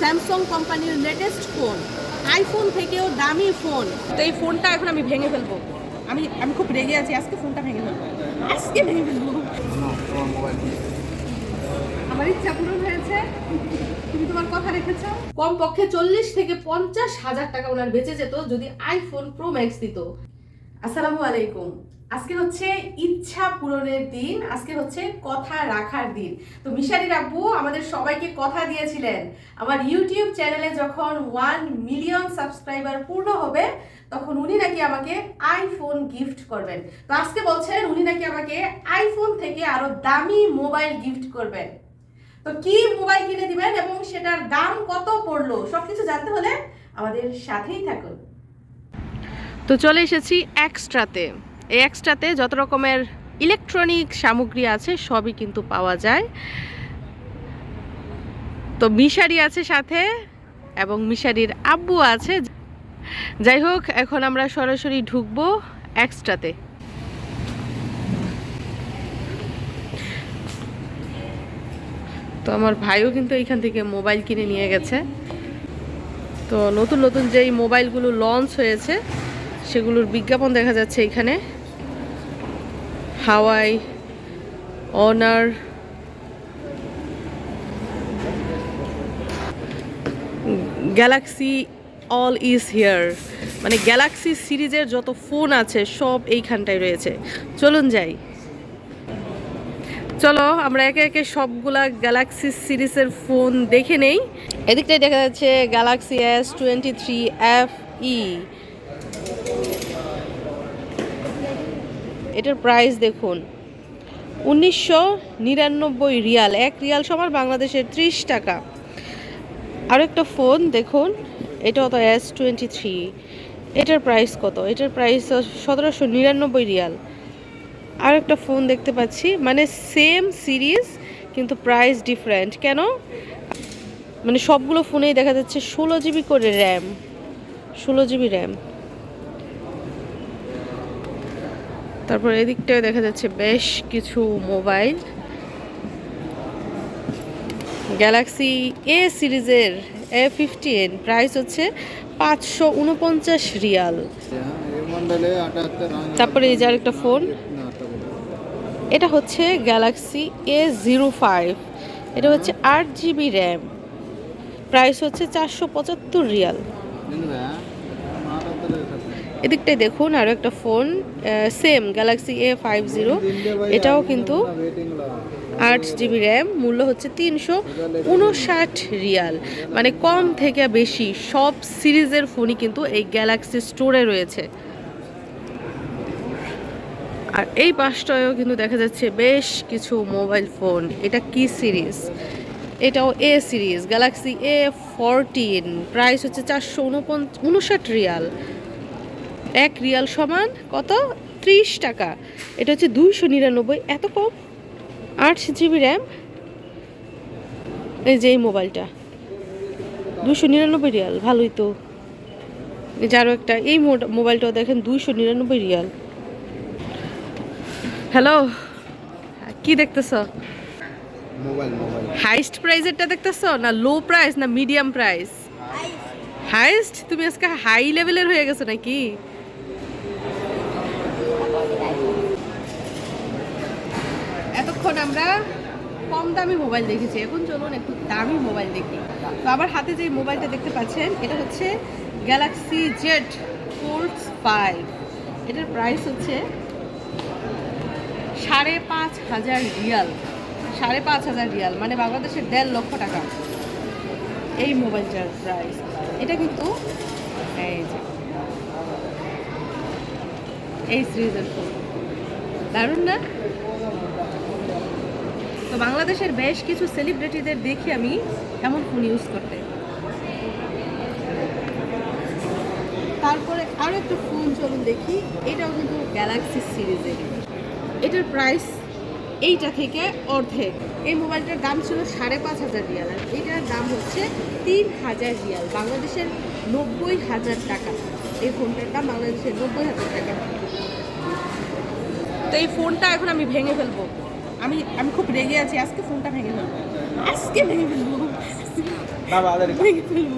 Samsung কোম্পানির latest phone iPhone থেকেও দামি ফোন তো এই ফোনটা এখন আমি ভেঙে ফেলব। আমি আমি খুব রেগে আছি, আজকে ফোনটা ভেঙে ফেলব। আজকে ভেঙে ফেলব। আমার ইচ্ছা পূরণ হয়েছে। তুমি তোমার কথা রেখেছো। কম পক্ষে চল্লিশ থেকে পঞ্চাশ হাজার টাকা ওনার বেঁচে যেত যদি আইফোন প্রো ম্যাক্স দিত। আসসালামু আলাইকুম। আজকে হচ্ছে ইচ্ছা পূরণের দিন, আজকে হচ্ছে কথা রাখার দিন। তো মিশারির আব্বু আমাদের সবাইকে কথা দিয়েছিলেন। আমার ইউটিউব চ্যানেলে যখন ওয়ান মিলিয়ন সাবস্ক্রাইবার পূর্ণ হবে, তখন উনি নাকি আমাকে আইফোন গিফট করবেন। তো আজকে বলছেন, উনি নাকি আমাকে আইফোন থেকে আরও দামি মোবাইল গিফট করবেন। তো কি মোবাইল কিনে দিবেন এবং সেটার দাম কত পড়ল, সবকিছু জানতে হলে আমাদের সাথেই থাকুন। তো চলে এসেছি এক্সট্রাতে এই এক্সট্রাতে যত রকমের ইলেকট্রনিক সামগ্রী আছে, সবই কিন্তু পাওয়া যায়। তো মিশারি আছে সাথে, এবং মিশারির আব্বু আছে। যাই হোক, এখন আমরা সরাসরি ঢুকবো এক্সট্রাতে তো আমার ভাইও কিন্তু এইখান থেকে মোবাইল কিনে নিয়ে গেছে। তো নতুন নতুন যেই মোবাইলগুলো লঞ্চ হয়েছে, সেগুলোর বিজ্ঞাপন দেখা যাচ্ছে এখানে। Huawei, Honor, Galaxy all is here. মানে গ্যালাক্সি সিরিজের যত ফোন আছে, সব এইখানটায় রয়েছে। চলুন যাই। চলো, আমরা একে একে সবগুলা গ্যালাক্সি সিরিজের ফোন দেখে নেই। এদিকটাই দেখা যাচ্ছে Galaxy S twenty three F E. এটার প্রাইস দেখুন। উনিশশো নিরানব্বই রিয়াল, এক রিয়াল সমান বাংলাদেশের ত্রিশ টাকা। আরও একটা ফোন দেখুন এটা তো এস টোয়েন্টি থ্রি এটার প্রাইস কত? এটার প্রাইস সতেরোশো নিরানব্বই রিয়াল। আর একটা ফোন দেখতে পাচ্ছি মানে সেম সিরিজ কিন্তু প্রাইস ডিফারেন্ট কেন? মানে সবগুলো ফোনেই দেখা যাচ্ছে ষোলো জিবি করে র্যাম ষোলো জিবি র্যাম তারপর এদিকটায় দেখা যাচ্ছে বেশ কিছু মোবাইল। গ্যালাক্সি এ সিরিজের এ ফিফটিন প্রাইস হচ্ছে পাঁচশো উনপঞ্চাশ রিয়াল। তারপরে এই যে আরেকটা ফোন এটা হচ্ছে গ্যালাক্সি এ জিরো ফাইভ এটা হচ্ছে আট জিবি র্যাম প্রাইস হচ্ছে চারশো পঁচাত্তর রিয়াল। এদিকটায় দেখুন আরও একটা phone same Galaxy A five zero এটাও কিন্তু আট জিবি র্যাম মূল্য হচ্ছে তিনশো উনষাট রিয়াল। মানে কম থেকে বেশি সব সিরিজের ফোনই কিন্তু এই গ্যালাক্সি স্টোরে রয়েছে। আর এই পাশটায়ও কিন্তু দেখা যাচ্ছে বেশ কিছু মোবাইল ফোন এটা কি সিরিজ? এটাও A series Galaxy A fourteen price হচ্ছে চারশো উনপঞ্চ উনষাট রিয়াল। এক রিয়াল সমান কত? ত্রিশ টাকা। এটা হচ্ছে দুইশো নিরানব্বই। এত কম? আট জিবি র্যাম? এই যে এই মোবাইলটা। দুশো নিরানব্বই রিয়াল ভালোই তো। এই যে একটা এই মোবাইলটাও দেখেন দুইশো নিরানব্বই রিয়াল। হ্যালো? কি দেখতেছ? হাইস্ট প্রাইসেরটা দেখতেছ? না লো প্রাইস না মিডিয়াম প্রাইস হাইস্ট? তুমি আজকে হাই লেভেলের হয়ে গেছো নাকি? এতক্ষণ আমরা কম দামি মোবাইল দেখেছি। এখন চলুন একটু দামি মোবাইল দেখি। তো আমার হাতে যে মোবাইলটা দেখতে পাচ্ছেন, এটা হচ্ছে গ্যালাক্সি জেড ফোর্স ফাইভ এটার প্রাইস হচ্ছে সাড়ে পাঁচ হাজার রিয়াল। সাড়ে পাঁচ হাজার রিয়াল মানে বাংলাদেশের দেড় লক্ষ টাকা। এই মোবাইলটার প্রাইস এটা কিন্তু এই যে এই সিরিজের দারুণ না? তো বাংলাদেশের বেশ কিছু সেলিব্রিটিদের দেখি আমি এমন ফোন ইউজ করতে। তারপরে আরও একটা ফোন চলুন দেখি, এটাও কিন্তু গ্যালাক্সি সিরিজের এটার প্রাইস এইটা থেকে অর্ধেক। এই মোবাইলটার দাম ছিল সাড়ে পাঁচ হাজার রিয়াল এটার দাম হচ্ছে তিন হাজার রিয়াল। বাংলাদেশের নব্বই হাজার টাকা। এই ফোনটার দাম বাংলাদেশের নব্বই হাজার টাকা। তো এই ফোনটা এখন আমি ভেঙে ফেলব। আমি আমি খুব রেগে আছি আজকে ফোনটা ভেঙে ফেলব। আজকে ভেঙে ফেলব। ভেঙে ফেলব।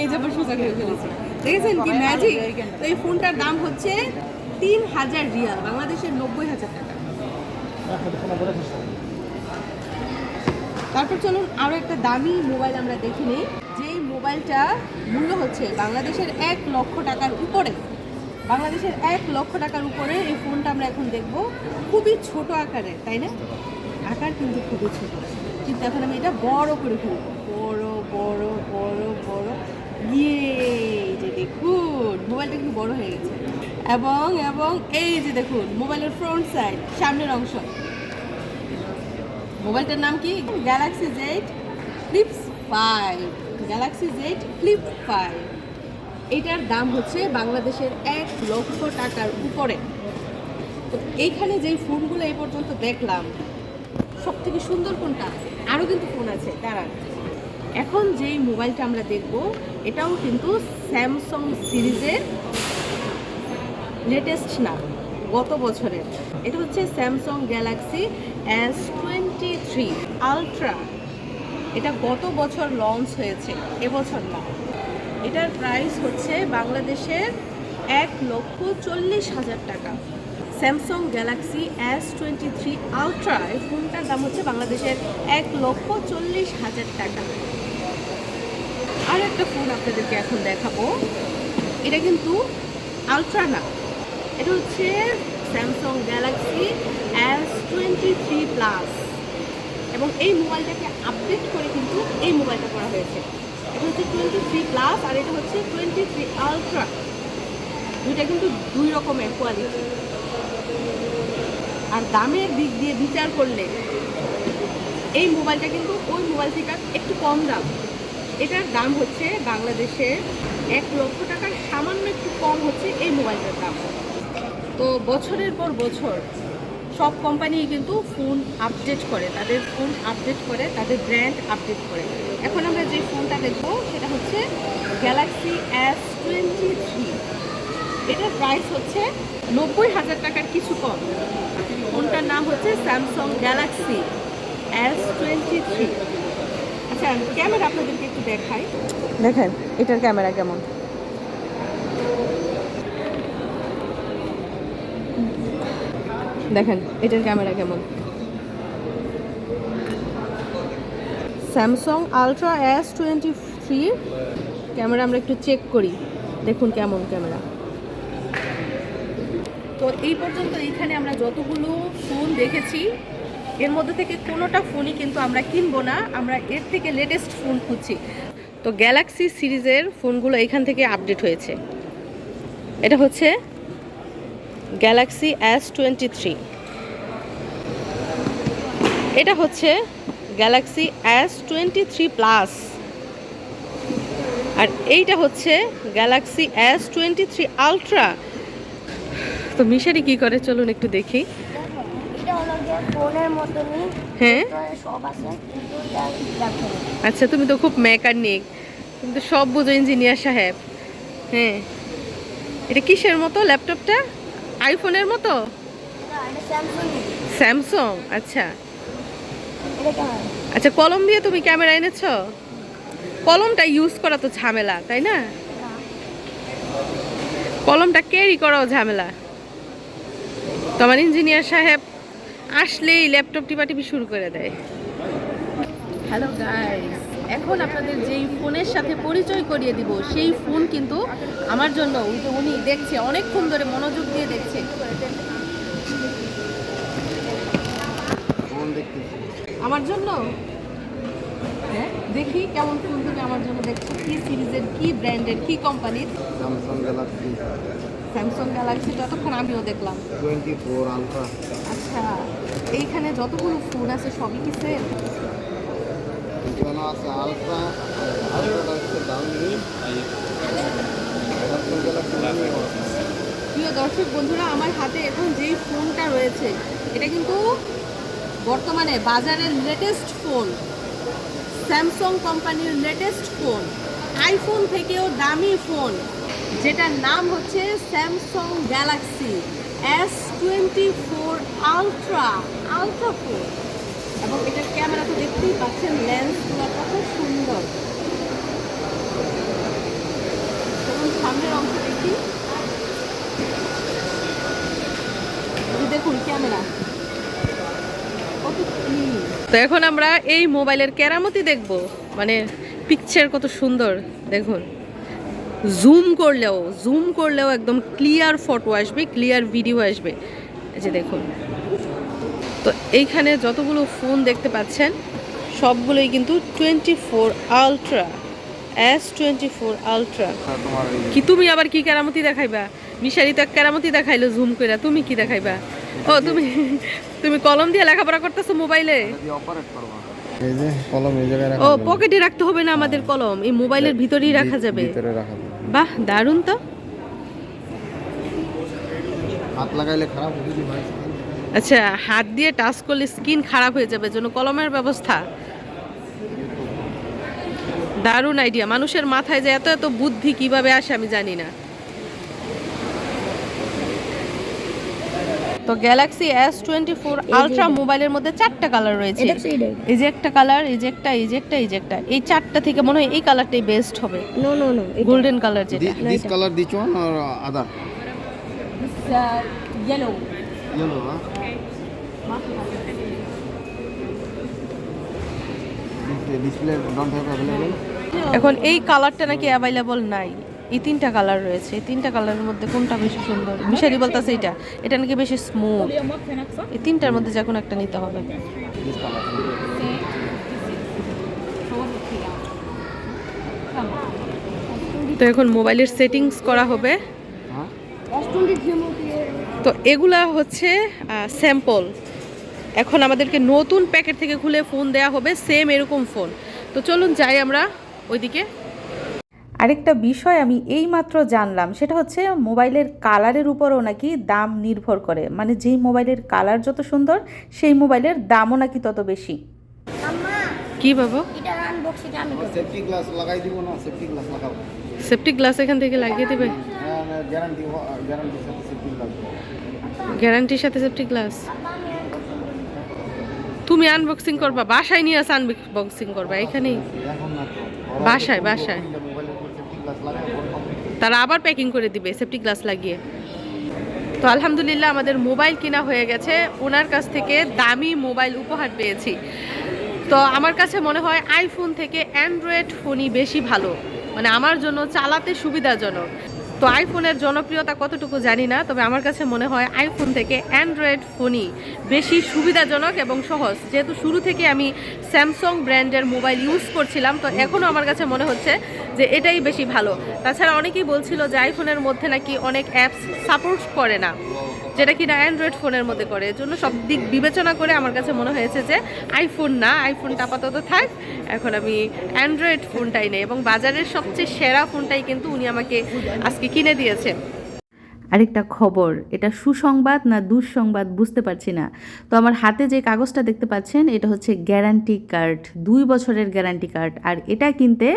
এই যে আবার সোজা করে ফেলেছে। দেখেছেন কি ম্যাজিক তো এই ফোনটার দাম হচ্ছে তিন হাজার রিয়াল বাংলাদেশের নব্বই হাজার টাকা। তারপর চলুন আরও একটা দামি মোবাইল আমরা দেখে নিই। মোবাইলটা মূল্য হচ্ছে বাংলাদেশের এক লক্ষ টাকার উপরে। বাংলাদেশের এক লক্ষ টাকার উপরে এই ফোনটা আমরা এখন দেখব। খুবই ছোট আকারে তাই না? আকার কিন্তু খুবই ছোট। কিন্তু এখন আমি এটা বড় করে ফেলব। বড় বড় বড় বড়। ইয়ে যে দেখুন, মোবাইলটা কিন্তু বড় হয়ে গেছে। এবং এবং এই যে দেখুন, মোবাইলের ফ্রন্ট সাইড, সামনের অংশ। মোবাইলটার নাম কি? Galaxy Z flips five Galaxy Z flip five এটার দাম হচ্ছে বাংলাদেশের এক লক্ষ টাকার উপরে। তো এইখানে যেই ফোনগুলো এই পর্যন্ত দেখলাম সব থেকে সুন্দর কোনটা? আরও কিন্তু ফোন আছে, দাঁড়ান। এখন যেই মোবাইলটা আমরা দেখব, এটাও কিন্তু স্যামসং সিরিজের লেটেস্ট না, গত বছরের। এটা হচ্ছে Samsung Galaxy S twenty three Ultra এটা গত বছর লঞ্চ হয়েছে, এবছর না। এটার প্রাইস হচ্ছে বাংলাদেশের এক লক্ষ চল্লিশ হাজার টাকা। Samsung Galaxy S twenty three Ultra এই ফোনটার দাম হচ্ছে বাংলাদেশের এক লক্ষ চল্লিশ হাজার টাকা। আর একটা ফোন আপনাদেরকে এখন দেখাবো। এটা কিন্তু আলট্রা না। এটা হচ্ছে Samsung Galaxy S twenty three plus এবং এই মোবাইলটাকে আপডেট করে কিন্তু এই মোবাইলটা করা হয়েছে। এটা হচ্ছে টোয়েন্টি থ্রি প্লাস আর এটা হচ্ছে টোয়েন্টি থ্রি আলট্রা দুইটা কিন্তু দুই রকমের কোয়ালিটি আর দামের দিক দিয়ে বিচার করলে এই মোবাইলটা কিন্তু ওই মোবাইল থেকে একটু কম দাম। এটার দাম হচ্ছে বাংলাদেশে এক লক্ষ টাকার সামান্য একটু কম হচ্ছে এই মোবাইলটার দাম। তো বছরের পর বছর সব কোম্পানি কিন্তু ফোন আপডেট করে, তাদের ফোন আপডেট করে, তাদের ব্র্যান্ড আপডেট করে। এখন আমরা যে ফোনটা দেখব, সেটা হচ্ছে গ্যালাক্সি এস টোয়েন্টি থ্রি এটার প্রাইস হচ্ছে নব্বই হাজার টাকার কিছু কম। ফোনটার নাম হচ্ছে Samsung Galaxy S twenty three আচ্ছা ক্যামেরা আপনাদেরকে একটু দেখাই। দেখেন, এটার ক্যামেরা কেমন? দেখেন, এটার ক্যামেরা কেমন? Samsung Ultra S twenty three camera আমরা একটু চেক করি। দেখুন কেমন ক্যামেরা তো এই পর্যন্ত এইখানে আমরা যতগুলো ফোন দেখেছি, এর মধ্যে থেকে কোনোটা ফোনই কিন্তু আমরা কিনবো না, আমরা এর থেকে লেটেস্ট ফোন খুঁজছি। তো গ্যালাক্সি সিরিজের ফোনগুলো এখান থেকে আপডেট হয়েছে। এটা হচ্ছে গ্যালাক্সি এস টোয়েন্টি থ্রি। এটা হচ্ছে Galaxy S twenty three plus. আর এইটা হচ্ছে Galaxy S twenty three Ultra. তো মিশারি কি করে? চলুন একটু দেখি। হ্যাঁ। আচ্ছা তুমি তো খুব মেকানিক। তুমি তো সব বুঝো ইঞ্জিনিয়ার সাহেব। হ্যাঁ। এটা কিসের মতো ল্যাপটপটা? আইফোনের মতো? স্যামসং আচ্ছা। আচ্ছা কলম দিয়ে তুমি ক্যামেরা এনেছ? কলমটা ইউজ করা তো ঝামেলা, তাই না? কলমটা ক্যারি করাও ঝামেলা। তোমার ইঞ্জিনিয়ার সাহেব আসলেই ল্যাপটপ টিপাটিপি শুরু করে দেয়। হ্যালো গাইস এখন আপনাদের যেই ফোনের সাথে পরিচয় করিয়ে দিব সেই ফোন কিন্তু আমার জন্য উনি দেখছে অনেকক্ষণ ধরে মনোযোগ দিয়ে দেখছে। আমার জন্য? হ্যাঁ দেখি কেমন ফোন তুমি আমার জন্য দেখছ কি সিরিজের কি ব্র্যান্ডের কি কোম্পানির। স্যামসাং গ্যালাক্সি স্যামসাং গ্যালাক্সি ততক্ষণ আমিও দেখলাম। টোয়েন্টি ফোর আলট্রা আচ্ছা এইখানে যতগুলো ফোন আছে সবই কি সেম প্রিয় দর্শক বন্ধুরা, আমার হাতে এখন যেই ফোনটা রয়েছে, এটা কিন্তু বর্তমানে বাজারের লেটেস্ট ফোন স্যামসাং কোম্পানির লেটেস্ট ফোন আইফোন থেকেও দামি ফোন যেটার নাম হচ্ছে Samsung Galaxy S twenty four Ultra Ultra phone এবং এটার ক্যামেরা তো দেখতেই পাচ্ছেন লেন্সগুলো কত সুন্দর। সামনের অংশ দেখি। দেখুন ক্যামেরা। তো এখন আমরা এই মোবাইলের কেরামতি দেখব। মানে পিকচার কত সুন্দর, দেখুন। জুম করলেও জুম করলেও একদম ক্লিয়ার ফটো আসবে ক্লিয়ার ভিডিও আসবে। এই যে দেখুন। তো এইখানে যতগুলো ফোন দেখতে পাচ্ছেন সবগুলোই কিন্তু twenty four Ultra S twenty four Ultra কি তুমি আবার কি কেরামতি দেখাইবা? মিশারি তো কেরামতি দেখাইলো জুম কইরা তুমি কি দেখাইবা? ও তুমি তুমি কলম দিয়ে লেখাপড়া করতেছো মোবাইলে? যে এই যে কলম এই জায়গায় ও পকেটে রাখতে হবে না আমাদের কলম এই মোবাইলের ভিতরেই রাখা যাবে। ভিতরে রাখা যাবে। বাহ দারুণ তো। হাত লাগাইলে খারাপ আচ্ছা হাত দিয়ে টাচ করলে স্কিন খারাপ হয়ে যাবে জন্য কলমের ব্যবস্থা। দারুণ আইডিয়া মানুষের মাথায় যে এত এত বুদ্ধি কীভাবে আসে আমি জানি না। তো Galaxy S twenty four Ultra মোবাইলের মধ্যে চারটা কালার রয়েছে। এটা এই যে। একটা কালার এই যে একটা এই যে একটা এই যে একটা। এই চারটা থেকে মনে হয় এই কালারটাই বেস্ট হবে। No no no golden colour যেটা। This colour this one or other yellow yellow available এখন এই কালারটা নাকি অ্যাভেলেবল নাই। এই তিনটা কালার রয়েছে। এই তিনটা কালারের মধ্যে কোনটা বেশি সুন্দর? মিশারি বলতেছে এটা এটা নাকি বেশি স্মুথ এই তিনটার মধ্যে যে কোনো একটা নিতে হবে। তো এখন মোবাইলের সেটিংস করা হবে। হ্যাঁ। তো এগুলা হচ্ছে স্যাম্পল এখন আমাদেরকে নতুন প্যাকেট থেকে খুলে ফোন দেয়া হবে সেম এরকম ফোন। তো চলুন যাই আমরা ওইদিকে। আরেকটা বিষয় আমি এইমাত্র জানলাম সেটা হচ্ছে মোবাইলের কালারের উপরও নাকি দাম নির্ভর করে। মানে যেই মোবাইলের কালার যত সুন্দর সেই মোবাইলের দামও নাকি তত বেশি। আম্মা কি বাবা? এটা আনবক্সিং আমি করব সেফটি গ্লাস লাগাই দিব না সেফটি গ্লাস লাগাও। সেফটি গ্লাস এখান থেকে লাগিয়ে দেবে? হ্যাঁ গ্যারান্টি গ্যারান্টির সাথে সেফটি গ্লাস গ্যারান্টির সাথে সেফটি গ্লাস তুমি আনবক্সিং করবা বাসায় নিয়ে আসে আনবক্সিং করবা এখানেই। বাসায়, বাসায়। তারা আবার প্যাকিং করে দিবে সেফটি গ্লাস লাগিয়ে। তো আলহামদুলিল্লাহ আমাদের মোবাইল কিনা হয়ে গেছে ওনার কাছ থেকে দামি মোবাইল উপহার পেয়েছি। তো আমার কাছে মনে হয় আইফোন থেকে অ্যান্ড্রয়েড ফোনই বেশি ভালো মানে আমার জন্য চালাতে সুবিধাজনক। তো আইফোনের জনপ্রিয়তা কতটুকু জানি না, তবে আমার কাছে মনে হয় আইফোন থেকে অ্যান্ড্রয়েড ফোনই বেশি সুবিধাজনক এবং সহজ। যেহেতু শুরু থেকে আমি স্যামসং ব্র্যান্ডের মোবাইল ইউজ করছিলাম, তো এখনও আমার কাছে মনে হচ্ছে যে এটাই বেশি ভালো। তাছাড়া অনেকেই বলছিল যে আইফোনের মধ্যে নাকি অনেক অ্যাপস সাপোর্ট করে না। যেটা কিনা অ্যান্ড্রয়েড ফোনের মধ্যে করে। এজন্য জন্য সব দিক বিবেচনা করে আমার কাছে মনে হয়েছে যে আইফোন না আইফোনটা আপাতত থাক। এখন আমি অ্যান্ড্রয়েড ফোনটাই নেই এবং বাজারের সবচেয়ে সেরা ফোনটাই কিন্তু উনি আমাকে আজকে কিনে দিয়েছেন আরেকটা খবর, এটা সুসংবাদ না দুঃসংবাদ বুঝতে পারছি না। তো আমার হাতে যে কাগজটা দেখতে পাচ্ছেন, এটা হচ্ছে গ্যারান্টি কার্ড, দুই বছরের গ্যারান্টি কার্ড। আর এটা কিনতে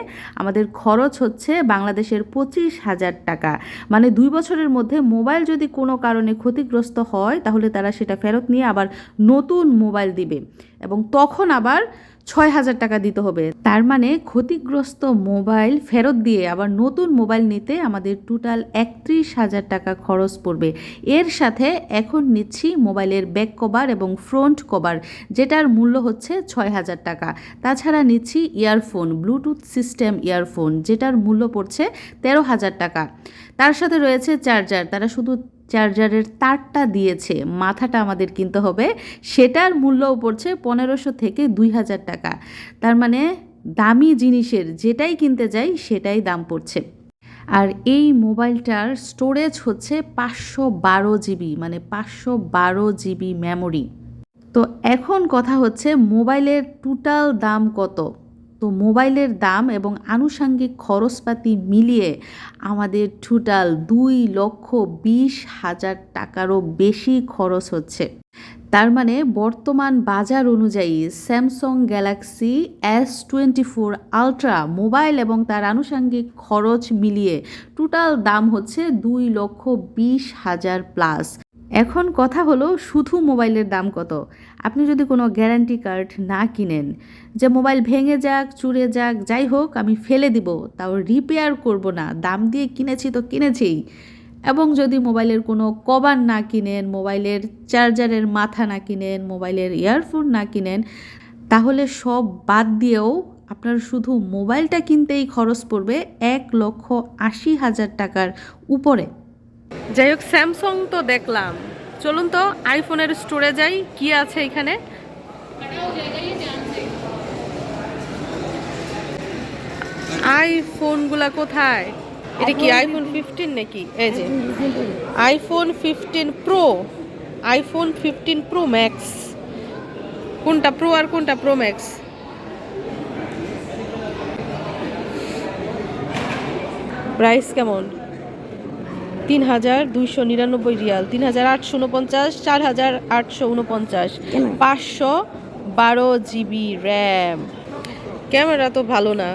আমাদের খরচ হচ্ছে বাংলাদেশের পঁচিশ হাজার টাকা। মানে দুই বছরের মধ্যে মোবাইল যদি কোনো কারণে ক্ষতিগ্রস্ত হয়, তাহলে তারা সেটা ফেরত নিয়ে আবার নতুন মোবাইল দিবে। এবং তখন আবার ছয় হাজার টাকা দিতে হবে। তার মানে ক্ষতিগ্রস্ত মোবাইল ফেরত দিয়ে আবার নতুন মোবাইল নিতে আমাদের টোটাল একত্রিশ হাজার টাকা খরচ পড়বে। এর সাথে এখন নিচ্ছি মোবাইলের ব্যাক কভার এবং ফ্রন্ট কভার যেটার মূল্য হচ্ছে ছয় হাজার টাকা। তাছাড়া নিচ্ছি ইয়ারফোন ব্লুটুথ সিস্টেম ইয়ারফোন যেটার মূল্য পড়ছে তেরো হাজার টাকা। তার সাথে রয়েছে চার্জার তারা শুধু চার্জারের তারটা দিয়েছে, মাথাটা আমাদের কিনতে হবে, সেটার মূল্যও পড়ছে পনেরোশো থেকে দুই হাজার টাকা। তার মানে দামি জিনিসের যেটাই কিনতে যাই, সেটাই দাম পড়ছে। আর এই মোবাইলটার স্টোরেজ হচ্ছে পাঁচশো বারো জিবি মানে পাঁচশো বারো জিবি মেমোরি। তো এখন কথা হচ্ছে মোবাইলের টোটাল দাম কত? তো মোবাইলের দাম এবং আনুষাঙ্গিক খরচপাতি মিলিয়ে আমাদের টোটাল দুই লক্ষ বিশ হাজার টাকারও বেশি খরচ হচ্ছে। তার মানে বর্তমান বাজার অনুযায়ী Samsung Galaxy S twenty four Ultra mobile এবং তার আনুষাঙ্গিক খরচ মিলিয়ে টোটাল দাম হচ্ছে দুই লক্ষ বিশ হাজার প্লাস এখন কথা হলো শুধু মোবাইলের দাম কত। আপনি যদি কোনো গ্যারান্টি কার্ড না কিনেন, যে মোবাইল ভেঙে যাক, চুরে যাক, যাই হোক, আমি ফেলে দিব, তাও রিপেয়ার করব না, দাম দিয়ে কিনেছি তো কিনেছিই। এবং যদি মোবাইলের কোনো কভার না কিনেন, মোবাইলের চার্জারের মাথা না কিনেন, মোবাইলের ইয়ারফোন না কিনেন, তাহলে সব বাদ দিয়েও আপনার শুধু মোবাইলটা কিনতেই খরচ পড়বে এক লক্ষ আশি হাজার টাকার উপরে। যাই হোক স্যামসং তো দেখলাম। চলুন তো আইফোনের স্টোরে যাই কি আছে এখানে? আইফোনগুলা কোথায়? এটা কি আইফোন ফিফটিন নাকি? এই যে। IPhone fifteen pro iPhone fifteen pro max কোনটা প্রো আর কোনটা প্রো ম্যাক্স প্রাইস কেমন? তিন হাজার দুইশো নিরানব্বই রিয়াল তিন হাজার আটশো উনপঞ্চাশ চার হাজার আটশো উনপঞ্চাশ পাঁচশো বারো জিবি র্যাম। ক্যামেরা তো ভালো না।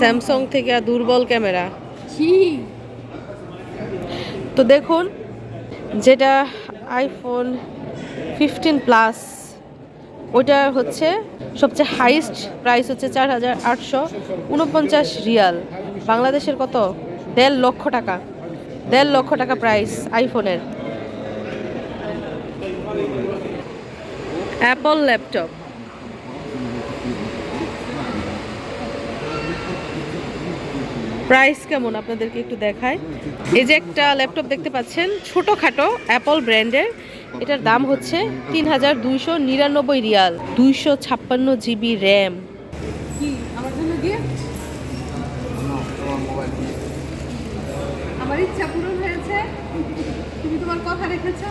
স্যামসাং থেকে আর দুর্বল ক্যামেরা। তো দেখুন যেটা আইফোন ফিফটিন প্লাস ওইটা হচ্ছে সবচেয়ে হাইস্ট প্রাইস হচ্ছে চার হাজার আটশো উনপঞ্চাশ রিয়াল। বাংলাদেশের কত? দেড় লক্ষ টাকা। দেড় লক্ষ টাকা প্রাইস আইফোনের অ্যাপল ল্যাপটপ প্রাইস কেমন? আপনাদেরকে একটু দেখায় এই যে একটা ল্যাপটপ দেখতে পাচ্ছেন, ছোটোখাটো অ্যাপল ব্র্যান্ডের এটার দাম হচ্ছে তিন হাজার দুইশো নিরানব্বই রিয়াল, দুইশো ছাপ্পান্ন জিবি র্যাম। রেখেছ?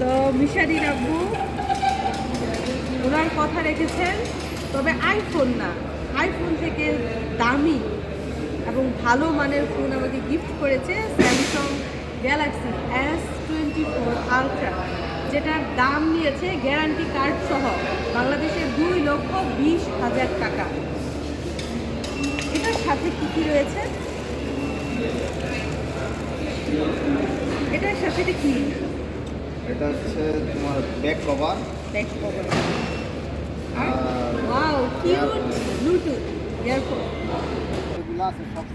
তো মিশারি আব্বু ওনার কথা রেখেছেন, তবে আইফোন না। আইফোন থেকে দামি এবং ভালো মানের ফোন আমাকে গিফট করেছে Samsung Galaxy S twenty four Ultra যেটার দাম নিয়েছে গ্যারান্টি কার্ড সহ বাংলাদেশে দুই লক্ষ বিশ হাজার টাকা। এটার সাথে কি কি রয়েছে? এটার সাথে এটা কি? এটা হচ্ছে তোমার ব্যাক কভার ব্যাক কভার আর ওয়াও কিউট ব্লুটুথ ইয়ারফোন আছে সব।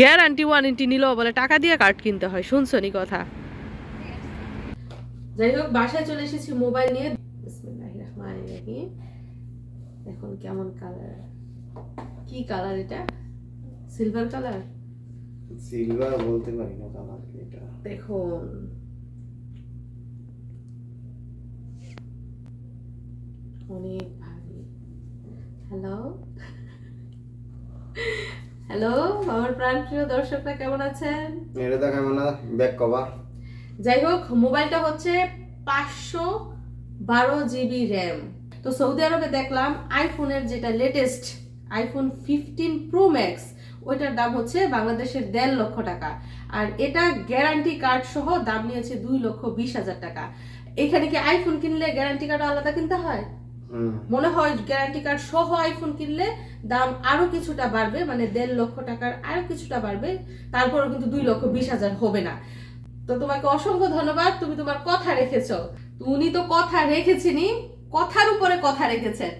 গ্যারান্টি ওয়ারেন্টি নিলেও বলে টাকা দিয়ে কার্ড কিনতে হয় শুনছনি কথা? যাই হোক বাসায় চলে এসেছি মোবাইল নিয়ে। বিসমিল্লাহির রহমানির রহিম। এখন কেমন কালার কি কালার এটা? সিলভার কালার সিলভার বলতে পারি না কালার এটা। দেখুন অনেক ভারী। হ্যালো হ্যালো আমার প্রাণপ্রিয় দর্শকরা কেমন আছেন? এটা দেখাবো না ব্যাক কভার যাই হোক মোবাইলটা হচ্ছে পাঁচশো বারো জিবি র্যাম। তো সৌদি আরবে দেখলাম আইফোনের যেটা latest iPhone fifteen pro max ওইটার দাম হচ্ছে বাংলাদেশের দেড় লক্ষ টাকা। আর এটা গ্যারান্টি কার্ড সহ দাম নিয়েছে দুই লক্ষ বিশ হাজার টাকা। এখানে কি আইফোন কিনলে গ্যারান্টি কার্ড আলাদা কিনতে হয়? মনে হয় গ্যারান্টি কার্ড সহ আইফোন কিনলে দাম আরও কিছুটা বাড়বে মানে দেড় লক্ষ টাকার আরও কিছুটা বাড়বে তারপরেও কিন্তু দুই লক্ষ বিশ হাজার হবে না। তো তোমাকে অসংখ্য ধন্যবাদ তুমি তোমার কথা রেখেছ। উনি তো কথা রেখেছেনই কথার উপরে কথা রেখেছেন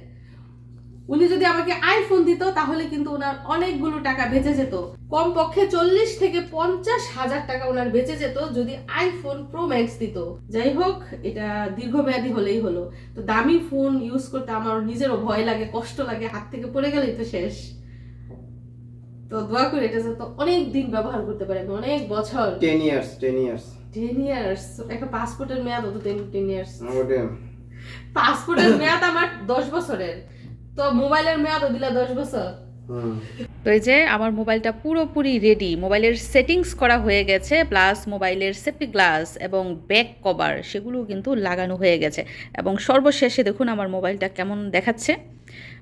উনি যদি আমাকে আইফোন দিত তাহলে কিন্তু ওনার অনেকগুলো টাকা বেঁচে যেত। কমপক্ষে চল্লিশ থেকে পঞ্চাশ হাজার টাকা ওনার বেঁচে যেত যদি আইফোন প্রো ম্যাক্স দিত। যাই হোক এটা দীর্ঘমেয়াদী হলেই হলো। তো দামি ফোন ইউজ করতে আমার নিজেরও ভয় লাগে কষ্ট লাগে হাত থেকে পড়ে গেলেই তো শেষ। তো দোয়া করে এটা যাতে অনেক দিন ব্যবহার করতে পারে আমি অনেক বছর। Ten years ten years ten years একটা পাসপোর্টের মেয়াদ হতো টেন টেন ইয়ার্স পাসপোর্টের মেয়াদ আমার দশ বছরের। তো মোবাইলের মেয়াদও দিলা দশ বছর। তো এই যে আমার মোবাইলটা পুরোপুরি রেডি মোবাইলের সেটিংস করা হয়ে গেছে প্লাস মোবাইলের সেফটি গ্লাস এবং ব্যাক কভার সেগুলো কিন্তু লাগানো হয়ে গেছে। এবং সর্বশেষে দেখুন আমার মোবাইলটা কেমন দেখাচ্ছে।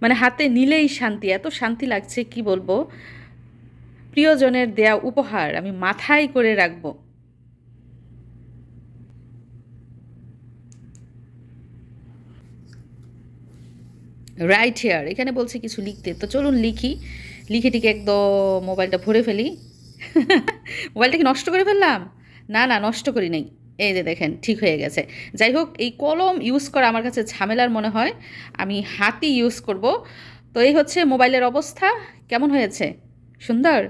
মানে হাতে নিলেই শান্তি এত শান্তি লাগছে কি বলব? প্রিয়জনের দেয়া উপহার আমি মাথায় করে রাখব। রাইট হেয়ার এখানে বলছে কিছু লিখতে। তো চলুন লিখি। লিখে টিকে একদম মোবাইলটা ভরে ফেলি। মোবাইলটা কি নষ্ট করে ফেললাম? না না, নষ্ট করি নাই। এই যে দেখেন, ঠিক হয়ে গেছে। যাই হোক, এই কলম ইউজ করা আমার কাছে ঝামেলার মনে হয়। আমি হাতি ইউজ করব। তো এই হচ্ছে মোবাইলের অবস্থা। কেমন হয়েছে? সুন্দর?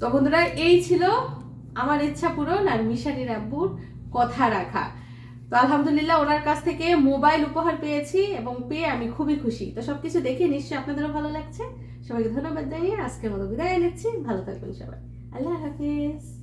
তো বন্ধুরা, এই ছিল আমার ইচ্ছা পূরণ আর মিশারির আব্বুর কথা রাখা। তো আলহামদুলিল্লাহ ওনার কাছ থেকে মোবাইল উপহার পেয়েছি এবং পেয়ে আমি খুবই খুশি। তো সবকিছু দেখে নিশ্চয়ই আপনাদেরও ভালো লাগছে। সবাইকে ধন্যবাদ জানিয়ে আজকের মতো বিদায় নিচ্ছি। ভালো থাকবেন সবাই। আল্লাহ হাফিজ।